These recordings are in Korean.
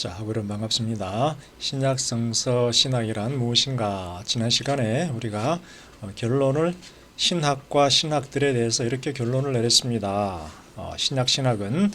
자, 그럼 반갑습니다. 신약성서 신학이란 무엇인가? 지난 시간에 우리가 어, 결론을 신학과 신학들에 대해서 이렇게 결론을 내렸습니다. 어, 신약 신학은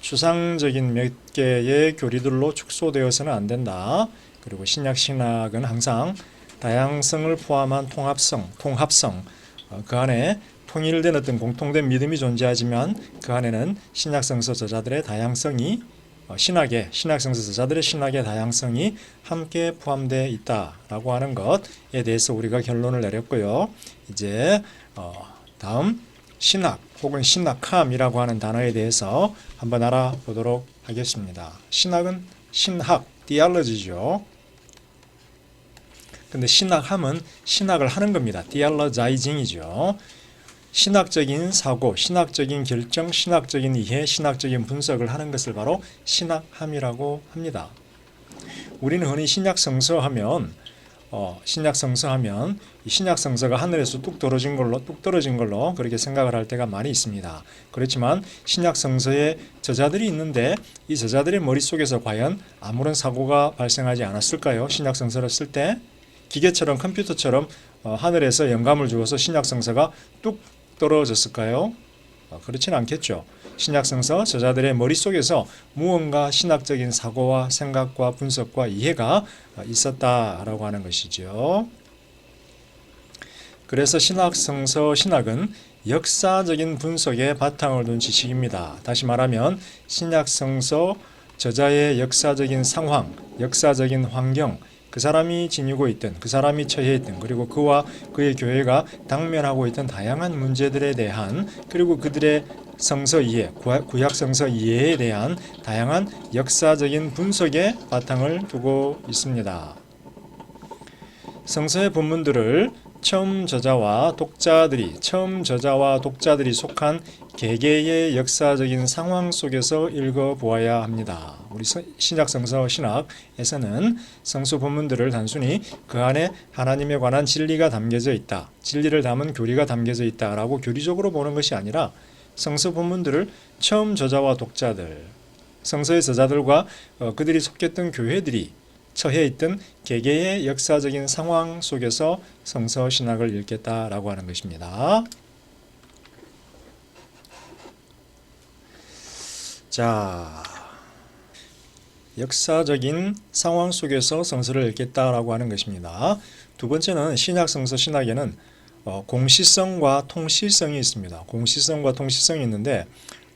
추상적인 몇 개의 교리들로 축소되어서는 안 된다. 그리고 신약 신학은 항상 다양성을 포함한 통합성, 통합성, 어, 그 안에 통일된 어떤 공통된 믿음이 존재하지만 그 안에는 신약성서 저자들의 다양성이 어, 신학의 신학 성서 저자들의 신학의 다양성이 함께 포함되어 있다라고 하는 것에 대해서 우리가 결론을 내렸고요. 이제 어, 다음 신학 혹은 신학함이라고 하는 단어에 대해서 한번 알아보도록 하겠습니다. 신학은 신학, 디알러지죠. 근데 신학함은 신학을 하는 겁니다. 디알러자이징이죠. 신학적인 사고, 신학적인 결정, 신학적인 이해, 신학적인 분석을 하는 것을 바로 신학함이라고 합니다. 우리는 흔히 신약 성서 하면 어, 신약 성서 하면 이 신약 성서가 하늘에서 뚝 떨어진 걸로 뚝 떨어진 걸로 그렇게 생각을 할 때가 많이 있습니다. 그렇지만 신약 성서에 저자들이 있는데 이 저자들의 머릿속에서 과연 아무런 사고가 발생하지 않았을까요? 신약 성서를 쓸 때 기계처럼 컴퓨터처럼 어, 하늘에서 영감을 주어서 신약 성서가 뚝 떨어졌을까요? 어, 그렇진 않겠죠. 신약성서 저자들의 머릿속에서 무언가 신학적인 사고와 생각과 분석과 이해가 어, 있었다라고 하는 것이죠. 그래서 신학성서 신학은 역사적인 분석에 바탕을 둔 지식입니다. 다시 말하면 신약성서 저자의 역사적인 상황, 역사적인 환경, 그 사람이 지니고 있던, 그 사람이 처해 있던, 그리고 그와 그의 교회가 당면하고 있던 다양한 문제들에 대한, 그리고 그들의 성서 이해, 구약- 성서 이해에 대한 다양한 역사적인 분석에 바탕을 두고 있습니다. 성서의 본문들을 처음 저자와 독자들이 처음 저자와 독자들이 속한 개개의 역사적인 상황 속에서 읽어 보아야 합니다. 우리 서- 신약 성서 신학에서는 성서 본문들을 단순히 그 안에 하나님에 관한 진리가 담겨져 있다. 진리를 담은 교리가 담겨져 있다라고 교리적으로 보는 것이 아니라 성서 본문들을 처음 저자와 독자들, 성서의 저자들과 어, 그들이 속했던 교회들이 처해 있던 개개의 역사적인 상황 속에서 성서 신학을 읽겠다라고 하는 것입니다. 자, 역사적인 상황 속에서 성서를 읽겠다라고 하는 것입니다. 두 번째는 신약 성서 신학에는 어, 공시성과 통시성이 있습니다. 공시성과 통시성이 있는데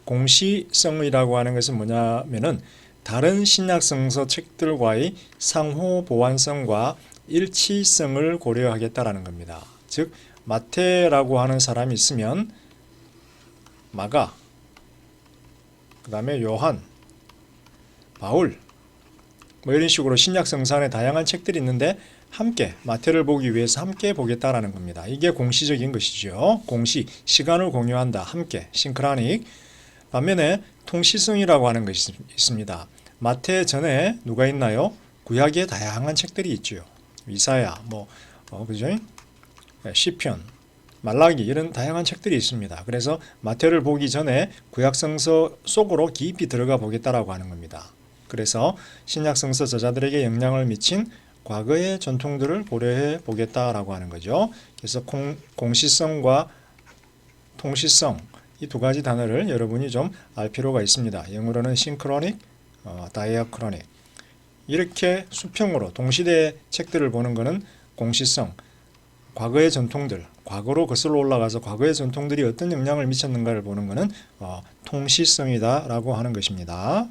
공시성이라고 하는 것은 뭐냐면은 다른 신약 성서 책들과의 상호 보완성과 일치성을 고려하겠다라는 겁니다. 즉 마태라고 하는 사람이 있으면 마가 그 다음에 요한 바울 뭐 이런 식으로 신약 성서 안에 다양한 책들이 있는데 함께 마태를 보기 위해서 함께 보겠다라는 겁니다. 이게 공시적인 것이죠. 공시 시간을 공유한다. 함께 싱크라닉 반면에 통시성이라고 하는 것이 있습니다. 마태 전에 누가 있나요? 구약에 다양한 책들이 있죠. 이사야, 뭐, 어, 그죠? 네, 시편, 말라기 이런 다양한 책들이 있습니다. 그래서 마태를 보기 전에 구약 성서 속으로 깊이 들어가 보겠다라고 하는 겁니다. 그래서 신약 성서 저자들에게 영향을 미친 과거의 전통들을 고려해 보겠다라고 하는 거죠. 그래서 공, 공시성과 통시성 이 두 가지 단어를 여러분이 좀 알 필요가 있습니다. 영어로는 싱크로닉, 어, 다이아크로닉 이렇게 수평으로 동시대의 책들을 보는 것은 공시성, 과거의 전통들, 과거로 거슬러 올라가서 과거의 전통들이 어떤 영향을 미쳤는가를 보는 것은 어, 통시성이다라고 하는 것입니다.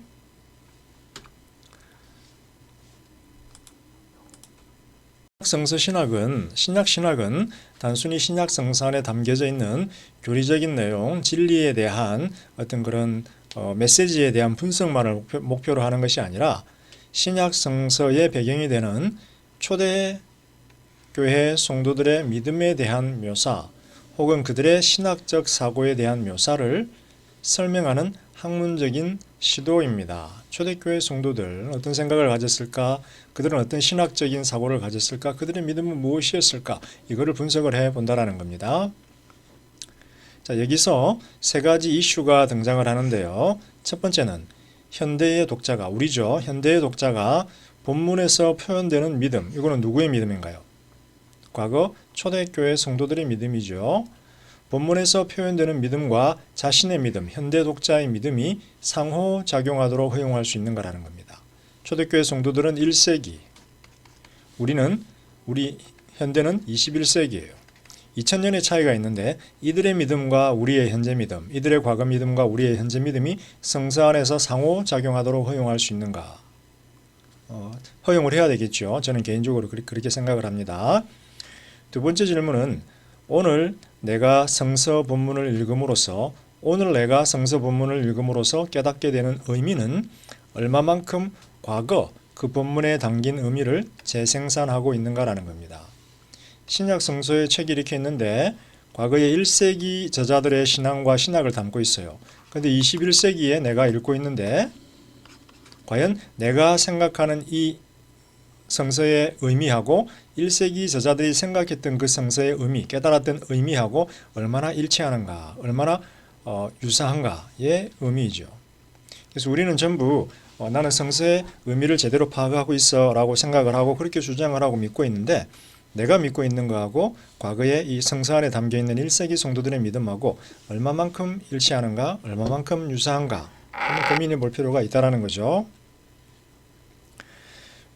성서 신학은 신약 신학은 단순히 신약 성서 안에 담겨져 있는 교리적인 내용, 진리에 대한 어떤 그런 어, 메시지에 대한 분석만을 목표, 목표 로 하는 것이 아니라 신약 성서의 배경이 되는 초대 교회 성도들의 믿음에 대한 묘사 혹은 그들의 신학적 사고에 대한 묘사를 설명하는 학문적인 시도입니다. 초대교회 성도들 어떤 생각을 가졌을까? 그들은 어떤 신학적인 사고를 가졌을까? 그들의 믿음은 무엇이었을까? 이거를 분석을 해 본다라는 겁니다. 자, 여기서 세 가지 이슈가 등장을 하는데요. 첫 번째는 현대의 독자가 우리죠. 현대의 독자가 본문에서 표현되는 믿음 이거는 누구의 믿음인가요? 과거 초대교회 성도들의 믿음이죠. 본문에서 표현되는 믿음과 자신의 믿음, 현대 독자의 믿음이 상호작용하도록 허용할 수 있는 거라는 겁니다. 초대교회 성도들은 1세기, 우리는 우리 현대는 21세기예요. 2000년의 차이가 있는데 이들의 믿음과 우리의 현재 믿음, 이들의 과거 믿음과 우리의 현재 믿음이 성서 안에서 상호작용하도록 허용할 수 있는가? 어, 허용을 해야 되겠죠. 저는 개인적으로 그렇게 생각을 합니다. 두 번째 질문은 오늘 내가 성서 본문을 읽음으로써 오늘 내가 성서 본문을 읽음으로써 깨닫게 되는 의미는 얼마만큼 과거 그 본문에 담긴 의미를 재생산하고 있는가라는 겁니다. 신약 성서에 책이 이렇게 있는데 과거의 1세기 저자들의 신앙과 신학을 담고 있어요. 근데 21세기에 내가 읽고 있는데 과연 내가 생각하는 이 성서의 의미하고 1세기 저자들이 생각했던 그 성서의 의미, 깨달았던 의미하고 얼마나 일치하는가, 얼마나 어, 유사한가의 의미이죠. 그래서 우리는 전부 어, 나는 성서의 의미를 제대로 파악하고 있어 라고 생각을 하고 그렇게 주장을 하고 믿고 있는데 내가 믿고 있는 거하고 과거에 이 성서 안에 담겨 있는 1세기 성도들의 믿음하고 얼마만큼 일치하는가, 얼마만큼 유사한가 고민해 볼 필요가 있다라는 거죠.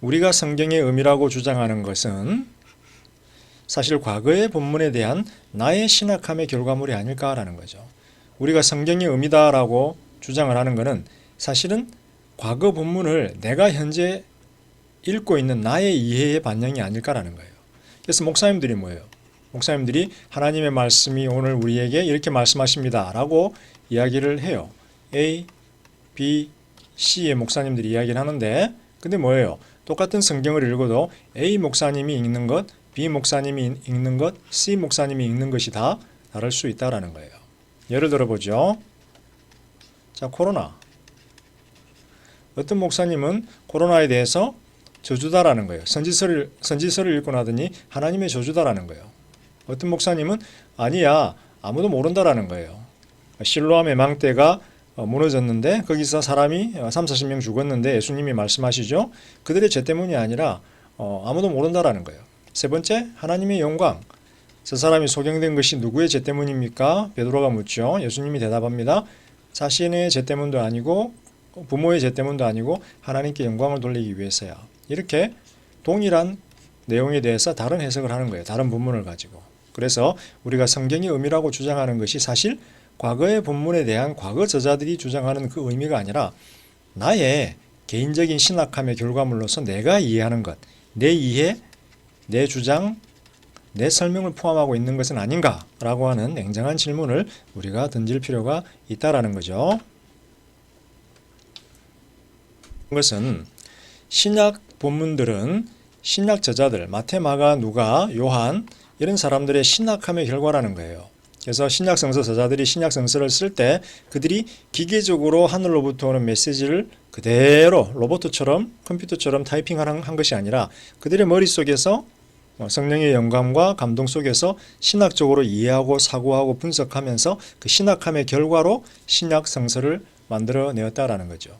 우리가 성경의 의미라고 주장하는 것은 사실 과거의 본문에 대한 나의 신학함의 결과물이 아닐까라는 거죠. 우리가 성경의 의미다라고 주장을 하는 것은 사실은 과거 본문을 내가 현재 읽고 있는 나의 이해의 반영이 아닐까라는 거예요. 그래서 목사님들이 뭐예요? 목사님들이 하나님의 말씀이 오늘 우리에게 이렇게 말씀하십니다 라고 이야기를 해요. A, B, C의 목사님들이 이야기를 하는데 근데 뭐예요? 똑같은 성경을 읽어도 A 목사님이 읽는 것, B 목사님이 읽는 것, C 목사님이 읽는 것이 다 다를 수 있다라는 거예요. 예를 들어 보죠. 자, 코로나. 어떤 목사님은 코로나에 대해서 저주다라는 거예요. 선지서를 선지서를 읽고 나더니 하나님의 저주다라는 거예요. 어떤 목사님은 아니야 아무도 모른다라는 거예요. 실로암의 망대가 어, 무너졌는데 거기서 사람이 3, 40명 죽었는데 예수님이 말씀하시죠. 그들의 죄 때문이 아니라 어, 아무도 모른다라는 거예요. 세 번째 하나님의 영광. 저 사람이 소경된 것이 누구의 죄 때문입니까? 베드로가 묻죠. 예수님이 대답합니다. 자신의 죄 때문도 아니고 부모의 죄 때문도 아니고 하나님께 영광을 돌리기 위해서야. 이렇게 동일한 내용에 대해서 다른 해석을 하는 거예요. 다른 본문을 가지고. 그래서 우리가 성경의 의미라고 주장하는 것이 사실 과거의 본문에 대한 과거 저자들이 주장하는 그 의미가 아니라 나의 개인적인 신학함의 결과물로서 내가 이해하는 것, 내 이해, 내 주장, 내 설명을 포함하고 있는 것은 아닌가라고 하는 냉정한 질문을 우리가 던질 필요가 있다라는 거죠. 것은 신약 본문들은 신약 저자들 마태, 마가, 누가, 요한 이런 사람들의 신학함의 결과라는 거예요. 그래서 신약 성서 저자들이 신약 성서를 쓸 때 그들이 기계적으로 하늘로부터 오는 메시지를 그대로 로봇처럼 컴퓨터처럼 타이핑한 한 것이 아니라 그들의 머릿속에서 어, 성령의 영감과 감동 속에서 신학적으로 이해하고 사고하고 분석하면서 그 신학함의 결과로 신약 성서를 만들어내었다라는 거죠.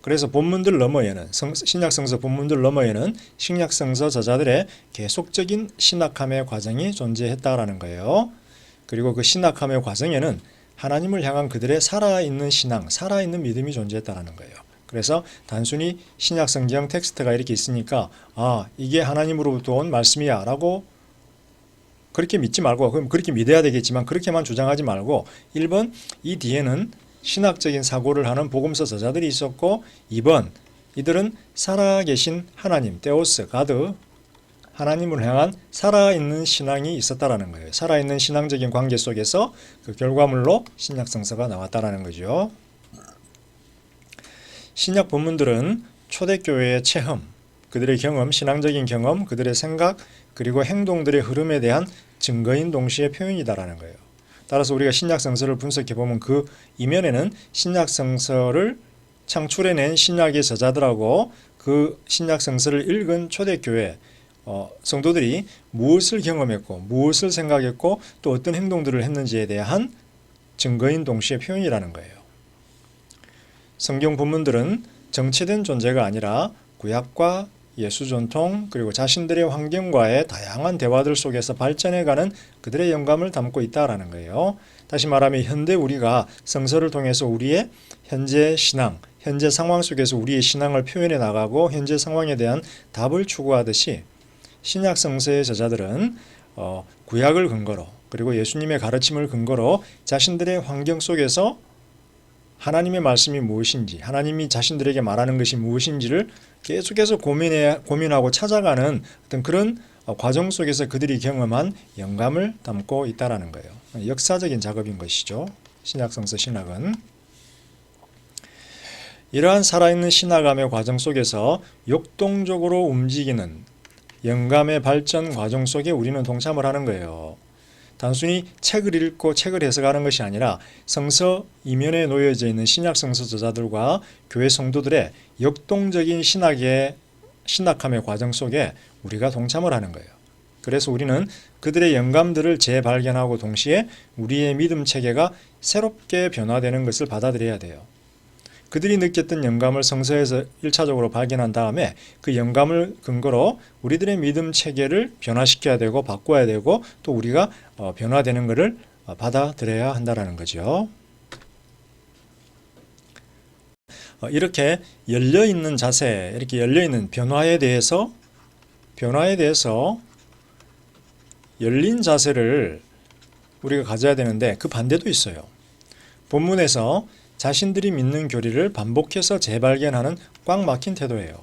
그래서 본문들 너머에는 성, 신약 성서 본문들 너머에는 신약 성서 저자들의 계속적인 신학함의 과정이 존재했다라는 거예요. 그리고 그 신학함의 과정에는 하나님을 향한 그들의 살아있는 신앙, 살아있는 믿음이 존재했다라는 거예요. 그래서 단순히 신약 성경 텍스트가 이렇게 있으니까 아 이게 하나님으로부터 온 말씀이야라고 그렇게 믿지 말고 그럼 그렇게 믿어야 되겠지만 그렇게만 주장하지 말고 1번 이 뒤에는 신학적인 사고를 하는 복음서 저자들이 있었고 2번 이들은 살아계신 하나님 테오스 가드 하나님을 향한 살아있는 신앙이 있었다라는 거예요. 살아있는 신앙적인 관계 속에서 그 결과물로 신약 성서가 나왔다라는 거죠. 신약 본문들은 초대교회의 체험, 그들의 경험, 신앙적인 경험, 그들의 생각, 그리고 행동들의 흐름에 대한 증거인 동시에 표현이다라는 거예요. 따라서 우리가 신약 성서를 분석해 보면 그 이면에는 신약 성서를 창출해낸 신약의 저자들하고 그 신약 성서를 읽은 초대교회 어, 성도들이 무엇을 경험했고 무엇을 생각했고 또 어떤 행동들을 했는지에 대한 증거인 동시에 표현이라는 거예요. 성경 본문들은 정체된 존재가 아니라 구약과 예수 전통 그리고 자신들의 환경과의 다양한 대화들 속에서 발전해가는 그들의 영감을 담고 있다라는 거예요. 다시 말하면 현대 우리가 성서를 통해서 우리의 현재 신앙, 현재 상황 속에서 우리의 신앙을 표현해 나가고 현재 상황에 대한 답을 추구하듯이 신약 성서의 저자들은 어, 구약을 근거로 그리고 예수님의 가르침을 근거로 자신들의 환경 속에서 하나님의 말씀이 무엇인지, 하나님이 자신들에게 말하는 것이 무엇인지를 계속해서 고민해 고민하고 찾아가는 어떤 그런 어, 과정 속에서 그들이 경험한 영감을 담고 있다라는 거예요. 역사적인 작업인 것이죠. 신약 성서 신학은 이러한 살아있는 신학감의 과정 속에서 역동적으로 움직이는 영감의 발전 과정 속에 우리는 동참을 하는 거예요. 단순히 책을 읽고 책을 해석하는 것이 아니라 성서 이면에 놓여져 있는 신약 성서 저자들과 교회 성도들의 역동적인 신학의 신학함의 과정 속에 우리가 동참을 하는 거예요. 그래서 우리는 그들의 영감들을 재발견하고 동시에 우리의 믿음 체계가 새롭게 변화되는 것을 받아들여야 돼요. 그들이 느꼈던 영감을 성서에서 1차적으로 발견한 다음에 그 영감을 근거로 우리들의 믿음 체계를 변화시켜야 되고 바꿔야 되고 또 우리가 어, 변화되는 것을 어, 받아들여야 한다라는 거죠. 어, 이렇게 열려 있는 자세, 이렇게 열려 있는 변화에 대해서 변화에 대해서 열린 자세를 우리가 가져야 되는데 그 반대도 있어요. 본문에서 자신들이 믿는 교리를 반복해서 재발견하는 꽉 막힌 태도예요.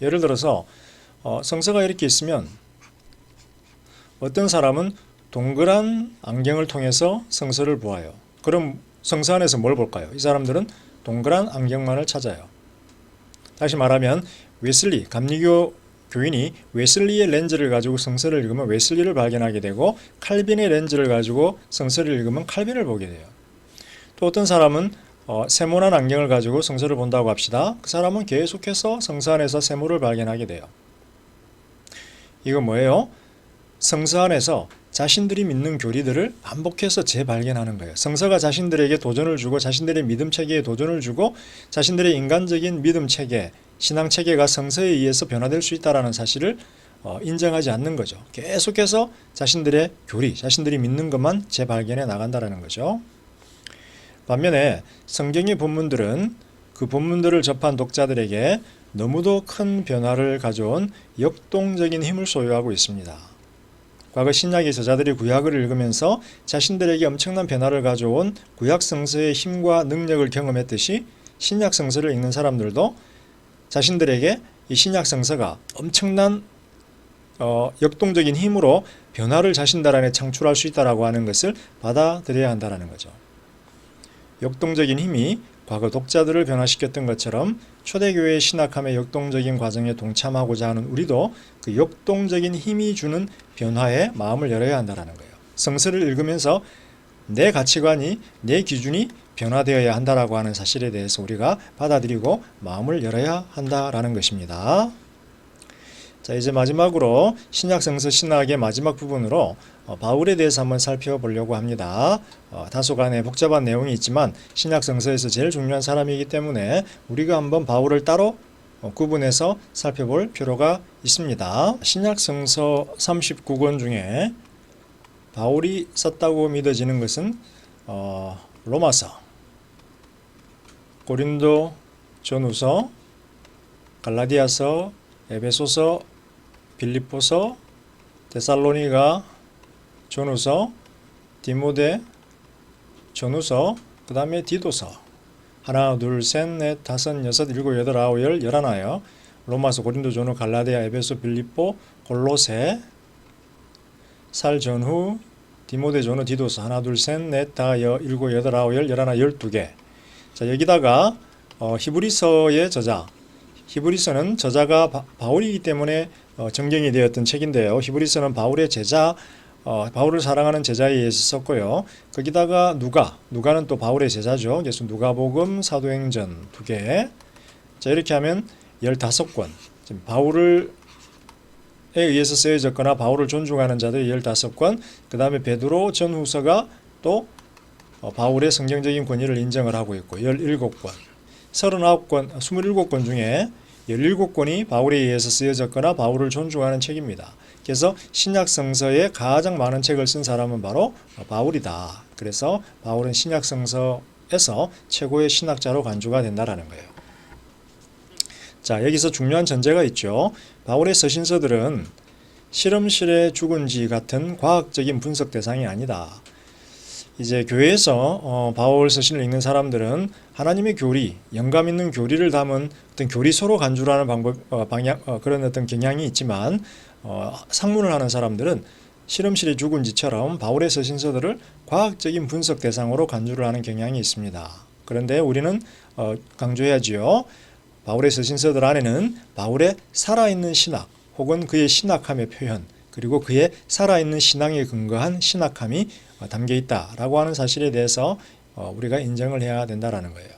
예를 들어서 어, 성서가 이렇게 있으면 어떤 사람은 동그란 안경을 통해서 성서를 보아요. 그럼 성서 안에서 뭘 볼까요? 이 사람들은 동그란 안경만을 찾아요. 다시 말하면 웨슬리 감리교 교인이 웨슬리의 렌즈를 가지고 성서를 읽으면 웨슬리를 발견하게 되고 칼빈의 렌즈를 가지고 성서를 읽으면 칼빈을 보게 돼요. 또 어떤 사람은 어, 세모난 안경을 가지고 성서를 본다고 합시다. 그 사람은 계속해서 성서 안에서 세모를 발견하게 돼요. 이거 뭐예요? 성서 안에서 자신들이 믿는 교리들을 반복해서 재발견하는 거예요. 성서가 자신들에게 도전을 주고 자신들의 믿음 체계에 도전을 주고 자신들의 인간적인 믿음 체계, 신앙 체계가 성서에 의해서 변화될 수 있다라는 사실을 어, 인정하지 않는 거죠. 계속해서 자신들의 교리, 자신들이 믿는 것만 재발견해 나간다라는 거죠. 반면에 성경의 본문들은 그 본문들을 접한 독자들에게 너무도 큰 변화를 가져온 역동적인 힘을 소유하고 있습니다. 과거 신약의 저자들이 구약을 읽으면서 자신들에게 엄청난 변화를 가져온 구약 성서의 힘과 능력을 경험했듯이 신약 성서를 읽는 사람들도 자신들에게 이 신약 성서가 엄청난 어, 역동적인 힘으로 변화를 자신들 안에 창출할 수 있다라고 하는 것을 받아들여야 한다라는 거죠. 역동적인 힘이 과거 독자들을 변화시켰던 것처럼 초대교회의 신학함의 역동적인 과정에 동참하고자 하는 우리도 그 역동적인 힘이 주는 변화에 마음을 열어야 한다는 거예요. 성서를 읽으면서 내 가치관이 내 기준이 변화되어야 한다라고 하는 사실에 대해서 우리가 받아들이고 마음을 열어야 한다라는 것입니다. 자 이제 마지막으로 신약 성서 신학의 마지막 부분으로 어, 바울에 대해서 한번 살펴보려고 합니다. 어, 다소간의 복잡한 내용이 있지만 신약 성서에서 제일 중요한 사람이기 때문에 우리가 한번 바울을 따로 어, 구분해서 살펴볼 필요가 있습니다. 신약 성서 39권 중에 바울이 썼다고 믿어지는 것은 어, 로마서, 고린도 전후서, 갈라디아서, 에베소서, 빌립보서, 데살로니가, 전후서, 디모데, 전후서, 그 다음에 디도서. 하나, 둘, 셋, 넷, 다섯, 여섯, 일곱, 여덟, 아홉, 열, 열하나요. 로마서, 고린도, 전후, 갈라디아, 에베소, 빌립보, 골로새, 살 전후, 디모데, 전후, 디도서. 하나, 둘, 셋, 넷, 다, 여, 일곱, 여덟, 아홉, 열, 열하나, 열두 개. 자, 여기다가 어, 히브리서의 저자, 히브리서는 저자가 바, 바울이기 때문에 어, 정경이 되었던 책인데요. 히브리서는 바울의 제자, 어, 바울을 사랑하는 제자에 의해서 썼고요. 거기다가 누가, 누가는 또 바울의 제자죠. 그래서 누가복음, 사도행전 두 개. 자 이렇게 하면 15권. 지금 바울을 에 의해서 쓰여졌거나 바울을 존중하는 자들이 15권. 그 다음에 베드로 전후서가 또 어, 바울의 성경적인 권위를 인정을 하고 있고 17권. 39권, 27권 중에 17권이 바울에 의해서 쓰여졌거나 바울을 존중하는 책입니다. 그래서 신약 성서에 가장 많은 책을 쓴 사람은 바로 바울이다. 그래서 바울은 신약 성서에서 최고의 신학자로 간주가 된다라는 거예요. 자, 여기서 중요한 전제가 있죠. 바울의 서신서들은 실험실에 죽은 지 같은 과학적인 분석 대상이 아니다. 이제 교회에서 어, 바울 서신을 읽는 사람들은 하나님의 교리, 영감 있는 교리를 담은 어떤 교리서로 간주하는 방법, 어, 방향, 어, 그런 어떤 경향이 있지만 어, 상문을 하는 사람들은 실험실에 죽은 지처럼 바울의 서신서들을 과학적인 분석 대상으로 간주를 하는 경향이 있습니다. 그런데 우리는 어, 강조해야지요. 바울의 서신서들 안에는 바울의 살아있는 신학 혹은 그의 신학함의 표현 그리고 그의 살아있는 신앙에 근거한 신학함이 어, 담겨 있다라고 하는 사실에 대해서 어, 우리가 인정을 해야 된다라는 거예요.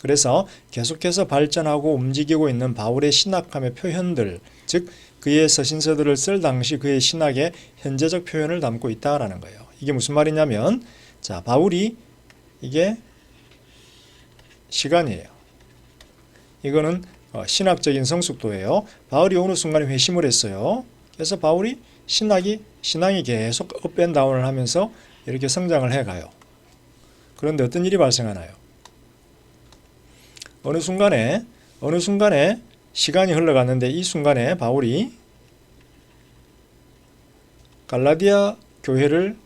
그래서 계속해서 발전하고 움직이고 있는 바울의 신학함의 표현들, 즉 그의 서신서들을 쓸 당시 그의 신학의 현재적 표현을 담고 있다라는 거예요. 이게 무슨 말이냐면 자, 바울이 이게 시간이에요. 이거는 어, 신학적인 성숙도예요. 바울이 어느 순간에 회심을 했어요. 그래서 바울이 신학이 신앙이 계속 업앤다운을 하면서 이렇게 성장을 해가요. 그런데 어떤 일이 발생하나요? 어느 순간에 어느 순간에 시간이 흘러갔는데 이 순간에 바울이 갈라디아 교회를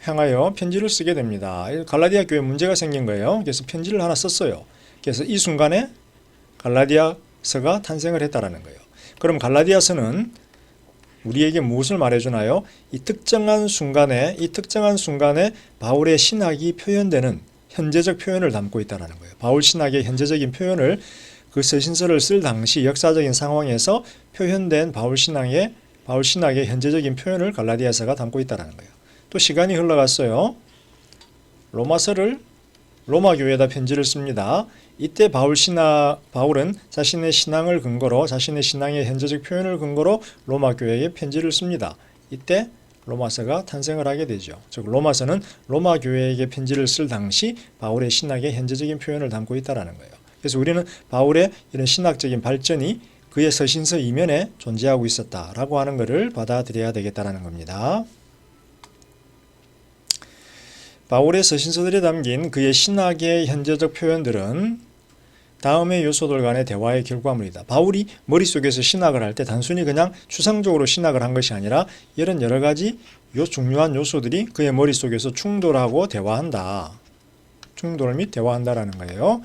향하여 편지를 쓰게 됩니다. 갈라디아 교회 문제가 생긴 거예요. 그래서 편지를 하나 썼어요. 그래서 이 순간에 갈라디아 서가 탄생을 했다라는 거예요. 그럼 갈라디아서는 우리에게 무엇을 말해주나요? 이 특정한 순간에 이 특정한 순간에 바울의 신학이 표현되는 현재적 표현을 담고 있다라는 거예요. 바울 신학의 현재적인 표현을 그 서신서를 쓸 당시 역사적인 상황에서 표현된 바울 신앙의 바울 신학의 현재적인 표현을 갈라디아서가 담고 있다라는 거예요. 또 시간이 흘러갔어요. 로마서를 로마 교회에다 편지를 씁니다. 이때 바울 신하 바울은 자신의 신앙을 근거로 자신의 신앙의 현재적 표현을 근거로 로마 교회에 편지를 씁니다. 이때 로마서가 탄생을 하게 되죠. 즉 로마서는 로마 교회에게 편지를 쓸 당시 바울의 신학의 현재적인 표현을 담고 있다라는 거예요. 그래서 우리는 바울의 이런 신학적인 발전이 그의 서신서 이면에 존재하고 있었다라고 하는 것을 받아들여야 되겠다라는 겁니다. 바울의 서신서들에 담긴 그의 신학의 현재적 표현들은 다음의 요소들 간의 대화의 결과물이다. 바울이 머릿속에서 신학을 할 때 단순히 그냥 추상적으로 신학을 한 것이 아니라 이런 여러 가지 요 중요한 요소들이 그의 머릿속에서 충돌하고 대화한다. 충돌 및 대화한다라는 거예요.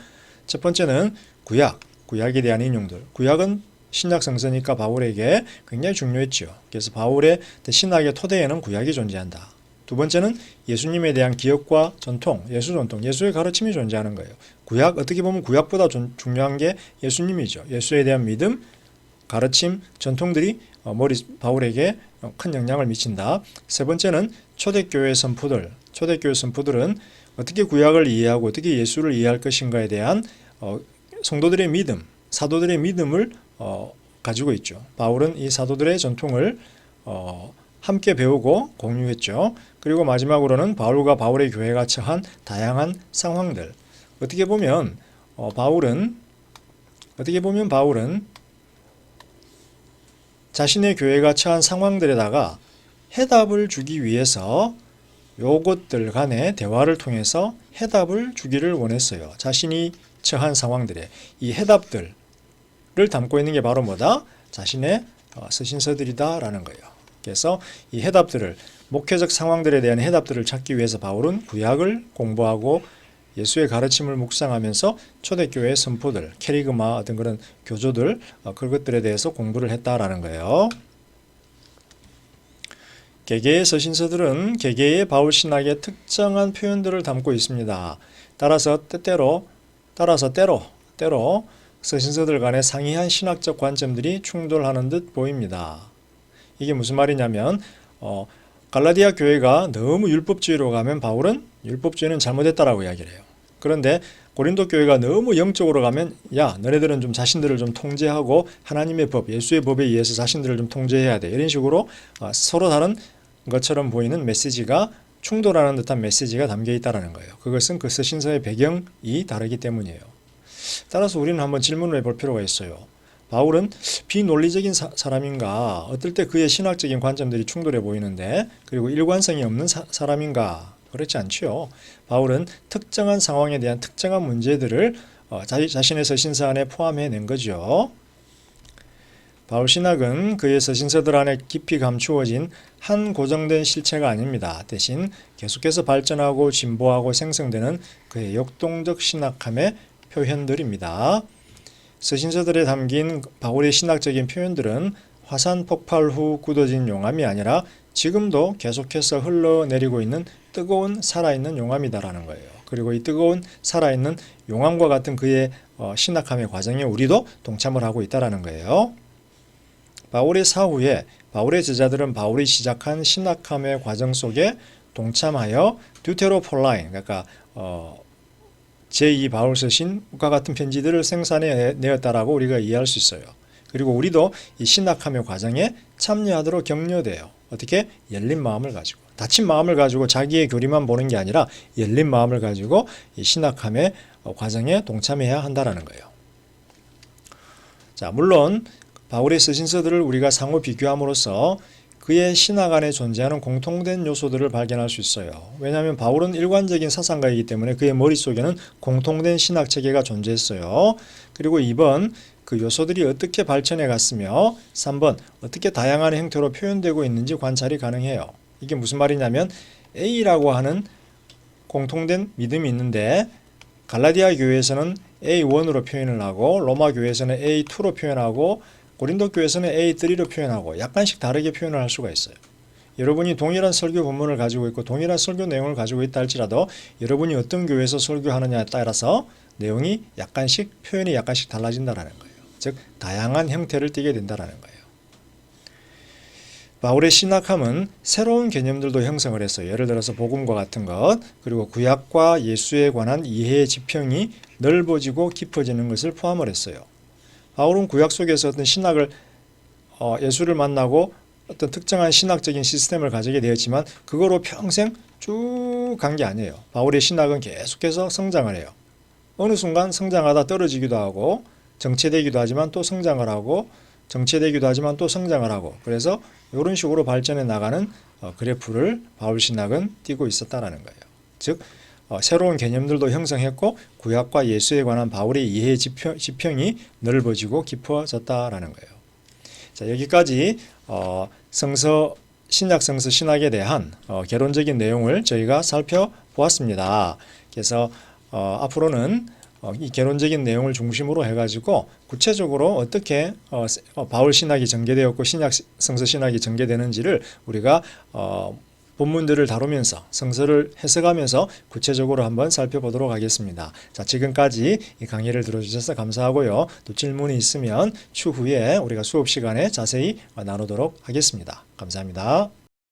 첫 번째는 구약, 구약에 대한 인용들. 구약은 신약 성서니까 바울에게 굉장히 중요했죠. 그래서 바울의 신학의 토대에는 구약이 존재한다. 두 번째는 예수님에 대한 기억과 전통, 예수 전통, 예수의 가르침이 존재하는 거예요. 구약 어떻게 보면 구약보다 좀 중요한 게 예수님이죠. 예수에 대한 믿음, 가르침, 전통들이 어, 머리 바울에게 큰 영향을 미친다. 세 번째는 초대교회 선포들. 초대교회 선포들은 어떻게 구약을 이해하고 어떻게 예수를 이해할 것인가에 대한 어, 성도들의 믿음, 사도들의 믿음을 어, 가지고 있죠. 바울은 이 사도들의 전통을 어, 함께 배우고 공유했죠. 그리고 마지막으로는 바울과 바울의 교회가 처한 다양한 상황들. 어떻게 보면 어, 바울은 어떻게 보면 바울은 자신의 교회가 처한 상황들에다가 해답을 주기 위해서 요것들 간의 대화를 통해서 해답을 주기를 원했어요. 자신이 처한 상황들에 이 해답들을 담고 있는 게 바로 뭐다? 자신의 어, 서신서들이다라는 거예요. 그래서 이 해답들을 목회적 상황들에 대한 해답들을 찾기 위해서 바울은 구약을 공부하고 예수의 가르침을 묵상하면서 초대교회 선포들, 캐리그마 어떤 그런 교조들 어, 그것들에 대해서 공부를 했다라는 거예요. 개개의 서신서들은 개개의 바울 신학의 특정한 표현들을 담고 있습니다. 따라서 때때로 따라서 때로 때로 서신서들 간의 상이한 신학적 관점들이 충돌하는 듯 보입니다. 이게 무슨 말이냐면 어, 갈라디아 교회가 너무 율법주의로 가면 바울은 율법주의는 잘못했다라고 이야기를 해요. 그런데 고린도 교회가 너무 영적으로 가면 야 너네들은 좀 자신들을 좀 통제하고 하나님의 법 예수의 법에 의해서 자신들을 좀 통제해야 돼 이런 식으로 어, 서로 다른 것처럼 보이는 메시지가 충돌하는 듯한 메시지가 담겨 있다라는 거예요. 그것은 그 서신서의 배경이 다르기 때문이에요. 따라서 우리는 한번 질문을 해볼 필요가 있어요. 바울은 비논리적인 사, 사람인가? 어떨 때 그의 신학적인 관점들이 충돌해 보이는데 그리고 일관성이 없는 사, 사람인가? 그렇지 않지요. 바울은 특정한 상황에 대한 특정한 문제들을 어, 자, 자신의 서신서 안에 포함해낸 거죠. 바울 신학은 그의 서신서들 안에 깊이 감추어진 한 고정된 실체가 아닙니다. 대신 계속해서 발전하고 진보하고 생성되는 그의 역동적 신학함의 표현들입니다. 서신서들에 담긴 바울의 신학적인 표현들은 화산 폭발 후 굳어진 용암이 아니라 지금도 계속해서 흘러내리고 있는 뜨거운 살아있는 용암이다라는 거예요. 그리고 이 뜨거운 살아있는 용암과 같은 그의 어, 신학함의 과정에 우리도 동참을 하고 있다라는 거예요. 바울의 사후에 바울의 제자들은 바울이 시작한 신학함의 과정 속에 동참하여 듀테로폴라인 그러니까 어, 제2 바울 서 신과 같은 편지들을 생산해 내었다라고 우리가 이해할 수 있어요. 그리고 우리도 이 신학함의 과정에 참여하도록 격려돼요. 어떻게 열린 마음을 가지고 닫힌 마음을 가지고 자기의 교리만 보는 게 아니라 열린 마음을 가지고 이 신학함의 어, 과정에 동참해야 한다라는 거예요. 자, 물론 바울의 서신서들을 우리가 상호 비교함으로써 그의 신학 안에 존재하는 공통된 요소들을 발견할 수 있어요. 왜냐하면 바울은 일관적인 사상가이기 때문에 그의 머릿속에는 공통된 신학 체계가 존재했어요. 그리고 2번 그 요소들이 어떻게 발전해 갔으며 3번 어떻게 다양한 형태로 표현되고 있는지 관찰이 가능해요. 이게 무슨 말이냐면 A라고 하는 공통된 믿음이 있는데 갈라디아 교회에서는 A1으로 표현을 하고 로마 교회에서는 A2로 표현하고 고린도 교회에서는 A3로 표현하고 약간씩 다르게 표현을 할 수가 있어요. 여러분이 동일한 설교 본문을 가지고 있고 동일한 설교 내용을 가지고 있다 할지라도 여러분이 어떤 교회에서 설교하느냐에 따라서 내용이 약간씩 표현이 약간씩 달라진다라는 거예요. 즉 다양한 형태를 띠게 된다라는 거예요. 바울의 신학함은 새로운 개념들도 형성을 했어요. 예를 들어서 복음과 같은 것, 그리고 구약과 예수에 관한 이해의 지평이 넓어지고 깊어지는 것을 포함을 했어요. 바울은 구약 속에서 어떤 신학을 어, 예수를 만나고 어떤 특정한 신학적인 시스템을 가지게 되었지만 그거로 평생 쭉 간 게 아니에요. 바울의 신학은 계속해서 성장을 해요. 어느 순간 성장하다 떨어지기도 하고 정체되기도 하지만 또 성장을 하고 정체되기도 하지만 또 성장을 하고 그래서 이런 식으로 발전해 나가는 어, 그래프를 바울 신학은 띄고 있었다라는 거예요. 즉 어, 새로운 개념들도 형성했고 구약과 예수에 관한 바울의 이해 지평, 지평 이 넓어지고 깊어졌다라는 거예요. 자 여기까지 어, 성서 신약 성서 신학에 대한 어, 개론적인 내용을 저희가 살펴보았습니다. 그래서 어, 앞으로는 어, 이 개론적인 내용을 중심으로 해가지고 구체적으로 어떻게 어, 세- 어, 바울 신학이 전개되었고 신약 시- 성서 신학이 전개되는지를 우리가 어, 본문들을 다루면서 성서를 해석하면서 구체적으로 한번 살펴보도록 하겠습니다. 자, 지금까지 이 강의를 들어주셔서 감사하고요. 또 질문이 있으면 추후에 우리가 수업 시간에 자세히 어, 나누도록 하겠습니다. 감사합니다.